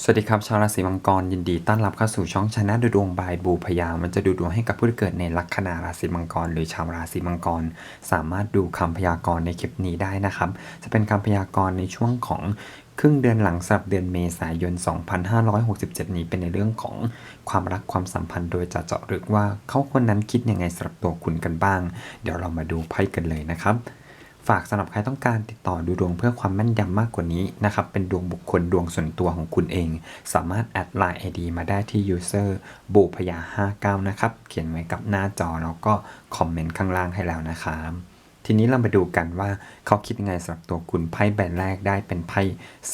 สวัสดีครับชาวราศีมังกรยินดีต้อนรับเข้าสู่ช่องชนะดูดวงบายบูพยา มันจะดูดวงให้กับผู้ที่เกิดในลัคนาราศีมังกร หรือชาวราศีมังกร สามารถดูคำพยากรณ์ในคลิปนี้ได้นะครับ จะเป็นคำพยากรณ์ในช่วงของครึ่งเดือนหลังสำหรับเดือนเมษายน 2567 นี้เป็นในเรื่องของความรักความสัมพันธ์ โดยจะเจาะลึกว่าเขาคนนั้นคิดยังไงสำหรับตัวคุณกันบ้าง เดี๋ยวเรามาดูไพ่กันเลยนะครับ ฝากสำหรับใครต้องการติดต่อดูดวงเพื่อความแม่นยำมากกว่านี้นะครับ เป็นดวงบุคคลดวงส่วนตัวของคุณเอง สามารถแอดไลน์ ID มาได้ที่ user บูพยา59 นะครับ เขียนไว้กับหน้าจอแล้วก็คอมเมนต์ข้างล่างให้แล้วนะครับทีนี้เรามาดูกันว่าเขาคิดยังไงสำหรับตัวคุณไพ่ใบแรกได้เป็นไพ่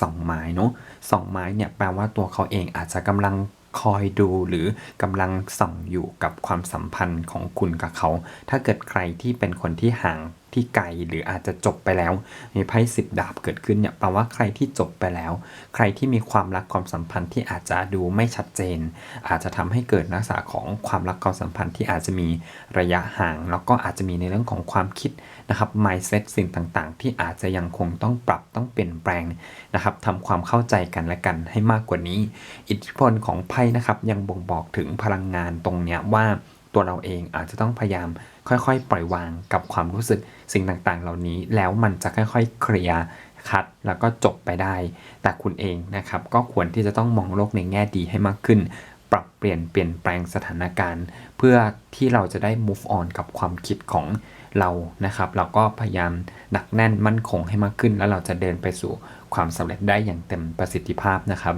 สองไม้เนาะสองไม้เนี่ยแปลว่าตัวเขาเองอาจจะกำลังคอยดูหรือกำลังส่องอยู่กับความสัมพันธ์ของคุณกับเขา ถ้าเกิดใครที่เป็นคนที่ห่าง ที่ไกลหรืออาจจะจบไปแล้ว มีไพ่สิบดาบเกิดขึ้นเนี่ยแปลว่าใครที่จบไปแล้ว ใครที่มีความรักความสัมพันธ์ที่อาจจะดูไม่ชัดเจน อาจจะทำให้เกิดลักษณะของความรักความสัมพันธ์ที่อาจจะมีระยะห่าง แล้วก็อาจจะมีในเรื่องของความคิดนะครับ mindset สิ่งต่างๆ ที่อาจจะยังคงต้องปรับต้องเปลี่ยนแปลงนะครับทำความเข้าใจกันและกันให้มากกว่านี้ อิทธิพลของไพ่นะครับยังบ่งบอกถึงพลังงานตรงเนี้ยว่าตัวเราเองอาจจะต้องพยายามค่อยๆ ปล่อยวางกับความรู้สึกสิ่งต่างๆ เหล่านี้ แล้วมันจะค่อยๆ เคลียร์คัดแล้วก็จบไปได้ แต่คุณเองนะครับก็ควรที่จะต้องมองโลกในแง่ดีให้มากขึ้น ปรับเปลี่ยนเปลี่ยนแปลงสถานการณ์ เพื่อที่เราจะได้ move on กับความคิดของเรานะครับเราก็พยายามหนักแน่นมั่นคงให้มากขึ้น แล้วเราจะเดินไปสู่ความสำเร็จได้อย่างเต็มประสิทธิภาพนะครับ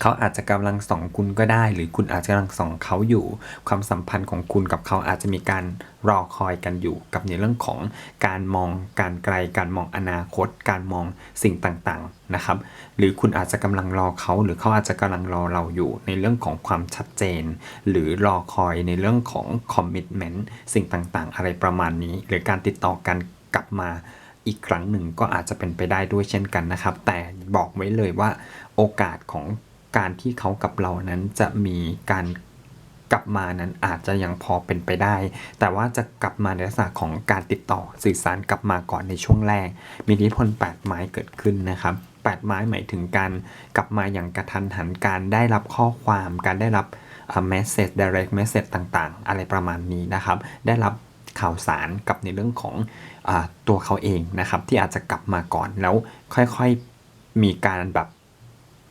เขาอาจจะกำลังส่องคุณก็ได้ หรือคุณอาจจะกำลังส่องเขาอยู่ ความสัมพันธ์ของคุณกับเขาอาจจะมีการรอคอยกันอยู่กับในเรื่องของการมองการไกล การมองอนาคต การมองสิ่งต่างๆนะครับ หรือคุณอาจจะกำลังรอเขา หรือเขาอาจจะกำลังรอเราอยู่ ในเรื่องของความชัดเจน หรือรอคอยในเรื่องของคอมมิชเมนต์สิ่งต่างๆ อะไรประมาณนี้ หรือการติดต่อกันกลับมาอีกครั้งหนึ่งก็อาจจะเป็นไปได้ด้วยเช่นกันนะครับ แต่บอกไว้เลยว่าโอกาสของ การที่เขากับเรานั้นจะมีการกลับมานั้นอาจจะยังพอเป็นไปได้ แต่ว่าจะกลับมาในลักษณะของการติดต่อสื่อสารกลับมาก่อนในช่วงแรก มีอิทธิพล8ไม้เกิดขึ้นนะครับ8ไม้หมายถึงการกลับมาอย่างกระทันหันการได้รับข้อความการได้รับเมสเซจ direct message ต่างๆ อะไรประมาณนี้นะครับ ได้รับข่าวสารกับในเรื่องของอตัวเขาเองนะครับ ที่อาจจะกลับมาก่อนแล้วค่อยๆมีการแบบ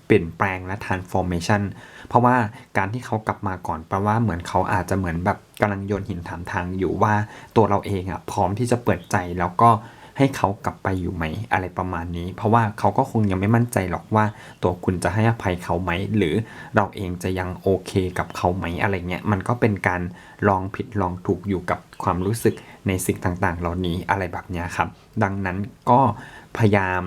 เปลี่ยนแปลงและ transformation เพราะว่าการที่เขากลับมาก่อนแปลว่าเหมือนเขาอาจจะเหมือนแบบกำลังโยนหินถามทางอยู่ว่าตัวเราเองอะพร้อมที่จะเปิดใจแล้วก็ให้เขากลับไปอยู่ไหมอะไรประมาณนี้ เพราะว่าเขาก็คงยังไม่มั่นใจหรอกว่า ตัวคุณจะให้อภัยเขาไหม หรือเราเองจะยังโอเคกับเขาไหมอะไรเงี้ยมันก็เป็นการลองผิดลองถูกอยู่กับความรู้สึกในสิ่งต่างๆ เหล่านี้อะไรแบบนี้ครับ ดังนั้นก็พยายาม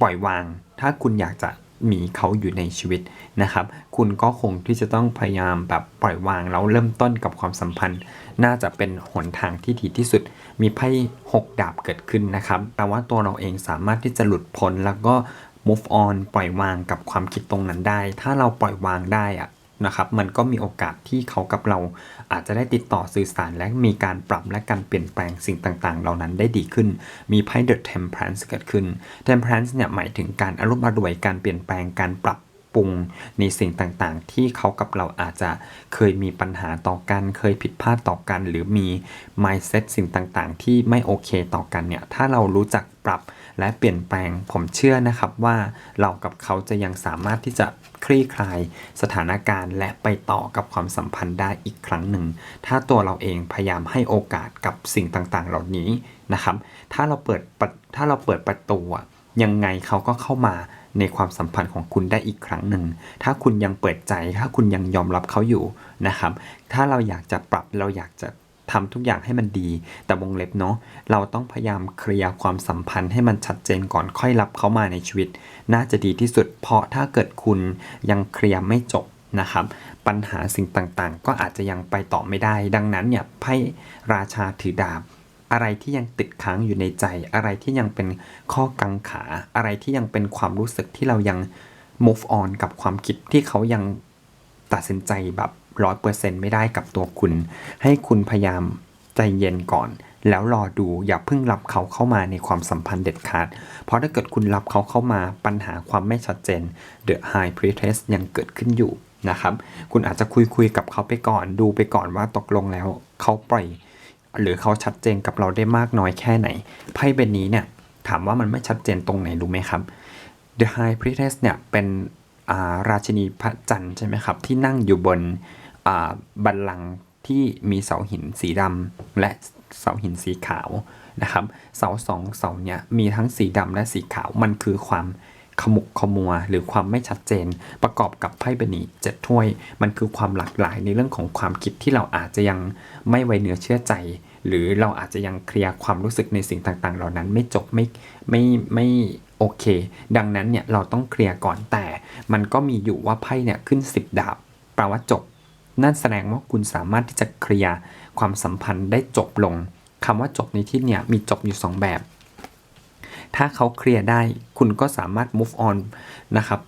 ปล่อยวาง ถ้าคุณอยากจะ มีเขาอยู่ในชีวิตนะครับ คุณก็คงที่จะต้องพยายามแบบปล่อยวางแล้วเริ่มต้นกับความสัมพันธ์ น่าจะเป็นหนทางที่ดีที่สุด มีไพ่หกดาบเกิดขึ้นนะครับแปลว่าตัวเราเองสามารถที่จะหลุดพ้นแล้วก็ move on ปล่อยวางกับความคิดตรงนั้นได้ ถ้าเราปล่อยวางได้อะ นะครับมันก็มีโอกาสที่เขากับเราอาจจะได้ติดต่อสื่อสารและมีการปรับและการเปลี่ยนแปลงสิ่งต่างๆ เหล่านั้นได้ดีขึ้น มีไพ่เดอะเทมเพลนส์เกิดขึ้นเทมเพลนส์เนี่ยหมายถึงการอารมณ์อรวยการเปลี่ยนแปลงการปรับ ปรุงในสิ่งต่างๆ ที่เขากับเราอาจจะเคยมีปัญหาต่อกัน เคยผิดพลาดต่อกัน หรือมี mindset สิ่งต่างๆ ที่ไม่โอเคต่อกันเนี่ยถ้าเรารู้จักปรับและเปลี่ยนแปลงผมเชื่อนะครับว่าเรากับเขาจะยังสามารถที่จะคลี่คลายสถานการณ์และไปต่อกับความสัมพันธ์ได้อีกครั้งหนึ่ง ถ้าตัวเราเองพยายามให้โอกาสกับสิ่งต่างๆ เหล่านี้นะครับ ถ้าเราเปิดประถ้าเราเปิดประตูยังไงเขาก็เข้ามา ในความสัมพันธ์ของคุณได้อีกครั้งหนึ่ง ถ้าคุณยังเปิดใจ ถ้าคุณยังยอมรับเขาอยู่นะครับ ถ้าเราอยากจะปรับเราอยากจะทำทุกอย่างให้มันดี แต่วงเล็บเนาะเราต้องพยายามเคลียร์ความสัมพันธ์ให้มันชัดเจนก่อนค่อยรับเขามาในชีวิต น่าจะดีที่สุด เพราะถ้าเกิดคุณยังเคลียร์ไม่จบนะครับปัญหาสิ่งต่างๆ ก็อาจจะยังไปต่อไม่ได้ ดังนั้นเนี่ยไพ่ราชาถือดาบ อะไรที่ยังติดค้างอยู่ในใจ อะไรที่ยังเป็นข้อกังขา อะไรที่ยังเป็นความรู้สึกที่เรายัง move on กับความคิดที่เขายังตัดสินใจแบบร้อยเปอร์เซ็นต์ไม่ได้กับตัวคุณ ให้คุณพยายามใจเย็นก่อน แล้วรอดูอย่าเพิ่งรับเขาเข้ามาในความสัมพันธ์เด็ดขาด เพราะถ้าเกิดคุณรับเขาเข้ามาปัญหาความไม่ชัดเจน The High Priestess ยังเกิดขึ้นอยู่นะครับ คุณอาจจะคุยคุยกับเขาไปก่อน ดูไปก่อนว่าตกลงแล้ว เขาปล่อย หรือเขาชัดเจนกับเราได้มากน้อยแค่ไหนไพ่ใบนี้เนี่ยถามว่ามันไม่ชัดเจนตรงไหนรู้ไหมครับ The High Priestess เนี่ยเป็นาราชินีพระจันทร์ใช่ไหมครับ ที่นั่งอยู่บนบัลลังก์ที่มีเสาหินสีดำและเสาหินสีขาวนะครับเสาสองเสาเนี่ยมีทั้งสีดำและสีขาวมันคือความขมุกขมัวหรือความไม่ชัดเจน ประกอบกับไพ่ใบนี้เจ็ดถ้วย มันคือความหลากหลายในเรื่องของความคิดที่เราอาจจะยังไม่ไว้เนื้อเชื่อใจ หรือเราอาจจะยังเคลียร์ความรู้สึกในสิ่งต่างๆ เหล่านั้นไม่จบไม่ไม่ไม่โอเค ดังนั้นเนี่ยเราต้องเคลียร์ก่อนแต่มันก็มีอยู่ว่าไพ่เนี่ยขึ้น 10 ดาบแปลว่าจบ นั่นแสดงว่าคุณสามารถที่จะเคลียร์ความสัมพันธ์ได้จบลงคำว่าจบในที่เนี่ยมีจบอยู่สองแบบ ถ้าเขาเคลียร์ได้คุณก็สามารถ move on นะครับ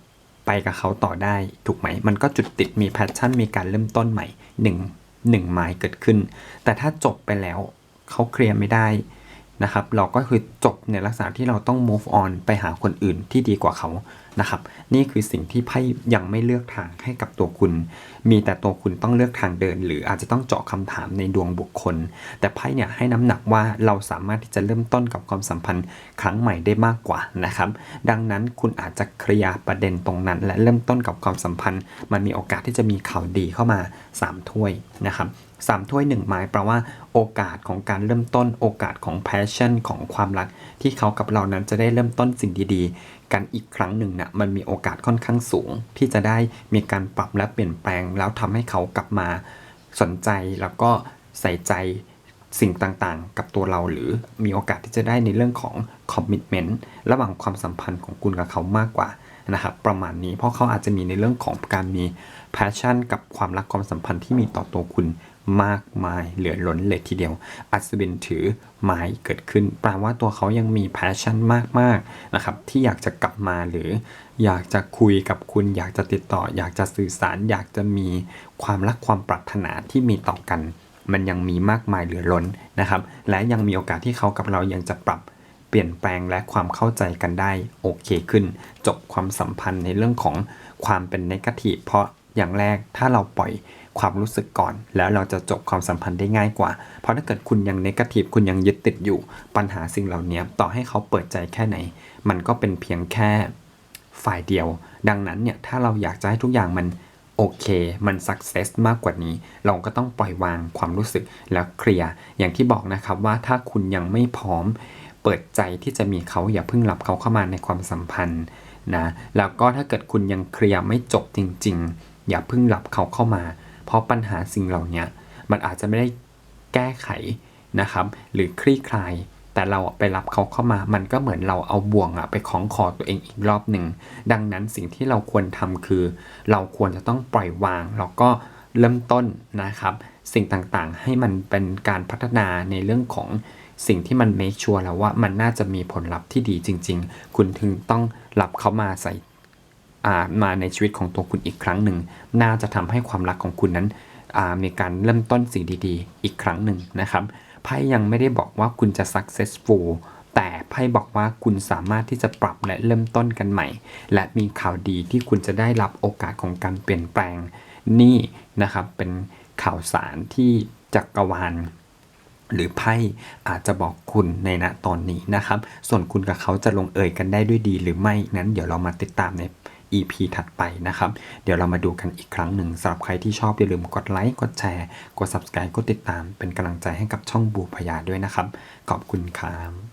ไปกับเขาต่อได้ถูกไหม มันก็จุดติดมีแพชชั่นมีการเริ่มต้นใหม่ห นึ่งหนึ่งไม้เกิดขึ้น แต่ถ้าจบไปแล้วเขาเคลียร์ไม่ได้ นะครับ เราก็คือจบในลักษณะที่เราต้อง move on ไปหาคนอื่นที่ดีกว่าเขานะครับ นี่คือสิ่งที่ไพ่ยังไม่เลือกทางให้กับตัวคุณ มีแต่ตัวคุณต้องเลือกทางเดิน หรืออาจจะต้องเจาะคำถามในดวงบุคคล แต่ไพ่เนี่ยให้น้ำหนักว่าเราสามารถที่จะเริ่มต้นกับความสัมพันธ์ครั้งใหม่ได้มากกว่านะครับ ดังนั้นคุณอาจจะเคลียร์ประเด็นตรงนั้น และเริ่มต้นกับความสัมพันธ์ มันมีโอกาสที่จะมีข่าวดีเข้ามา 3 ถ้วยนะครับ สามถ้วยหนึ่งไม้แปลว่าโอกาสของการเริ่มต้นโอกาสของ passion ของความรัก ที่เขากับเรานั้นจะได้เริ่มต้นสิ่งดีๆ กันอีกครั้งหนึ่งนะ่ะมันมีโอกาสค่อนข้างสูง ที่จะได้มีการปรับและเปลี่ยนแปลง แล้วทำให้เขากลับมาสนใจแล้วก็ใส่ใจสิ่งต่างๆ กับตัวเราหรือมีโอกาสที่จะได้ในเรื่องของ commitment ระหว่างความสัมพันธ์ของคุณกับเขามากกว่านะครับประมาณนี้เพราะเขาอาจจะมีในเรื่องของการมี passion กับความรักความสัมพันธ์ที่มีต่อตัวคุณ มากมายเหลือล้นเลยทีเดียว อัศวินถือไม้เกิดขึ้น แปลว่าตัวเขายังมี passion มากๆนะครับ ที่อยากจะกลับมาหรืออยากจะคุยกับคุณ อยากจะติดต่อ อยากจะสื่อสาร อยากจะมีความรักความปรารถนาที่มีต่อกัน มันยังมีมากมายเหลือล้นนะครับ และยังมีโอกาสที่เขากับเรายังจะปรับเปลี่ยนแปลงและความเข้าใจกันได้โอเคขึ้น จบความสัมพันธ์ในเรื่องของความเป็นนกาทีฟเพราะ อย่างแรกถ้าเราปล่อยความรู้สึกก่อน แล้วเราจะจบความสัมพันธ์ได้ง่ายกว่า เพราะถ้าเกิดคุณยังเนกาทีฟคุณยังยึดติดอยู่ปัญหาสิ่งเหล่านี้ต่อให้เขาเปิดใจแค่ไหน มันก็เป็นเพียงแค่ฝ่ายเดียว ดังนั้นเนี่ยถ้าเราอยากจะให้ทุกอย่างมันโอเค มันสักเซสมากกว่านี้ เราก็ต้องปล่อยวางความรู้สึกแล้วเคลียร์อย่างที่บอกนะครับว่าถ้าคุณยังไม่พร้อม เปิดใจที่จะมีเขาอย่าเพิ่งรับเขาเข้ามาในความสัมพันธ์นะแล้วก็ถ้าเกิดคุณยังเคลียร์ไม่จบจริง ๆ อย่าเพิ่งรับเขาเข้ามา เพราะปัญหาสิ่งเหล่านี้มันอาจจะไม่ได้แก้ไขนะครับ หรือคลี่คลายแต่เราไปรับเขาเข้ามา มันก็เหมือนเราเอาบ่วงอะไปคล้องคอตัวเองอีกรอบหนึ่ง ดังนั้นสิ่งที่เราควรทำคือ เราควรจะต้องปล่อยวาง แล้วก็เริ่มต้นนะครับ สิ่งต่างๆ ให้มันเป็นการพัฒนาในเรื่องของสิ่งที่มัน make sure แล้วว่ามันน่าจะมีผลลัพธ์ที่ดีจริง ๆ คุณถึงต้องรับเขามาใส่ มาในชีวิตของตัวคุณอีกครั้งหนึ่ง น่าจะทำให้ความรักของคุณนั้นมีการเริ่มต้นสิ่งดีๆ อีกครั้งหนึ่งนะครับไพ่ยังไม่ได้บอกว่าคุณจะ successful แต่ไพ่บอกว่าคุณสามารถที่จะปรับและเริ่มต้นกันใหม่ และมีข่าวดีที่คุณจะได้รับโอกาสของการเปลี่ยนแปลงนี่นะครับเป็นข่าวสารที่จักรวาลหรือไพ่อาจจะบอกคุณในณตอนนี้นะครับ ส่วนคุณกับเขาจะลงเอยกันได้ด้วยดีหรือไม่นั้นเดี๋ยวเรามาติดตามใน EP ถัดไปนะครับ เดี๋ยวเรามาดูกันอีกครั้งหนึ่งสำหรับใครที่ชอบอย่าลืมกดไลค์ กดแชร์ กด Subscribe กดติดตาม เป็นกำลังใจให้กับช่องบูพยาด้วยนะครับ ขอบคุณครับ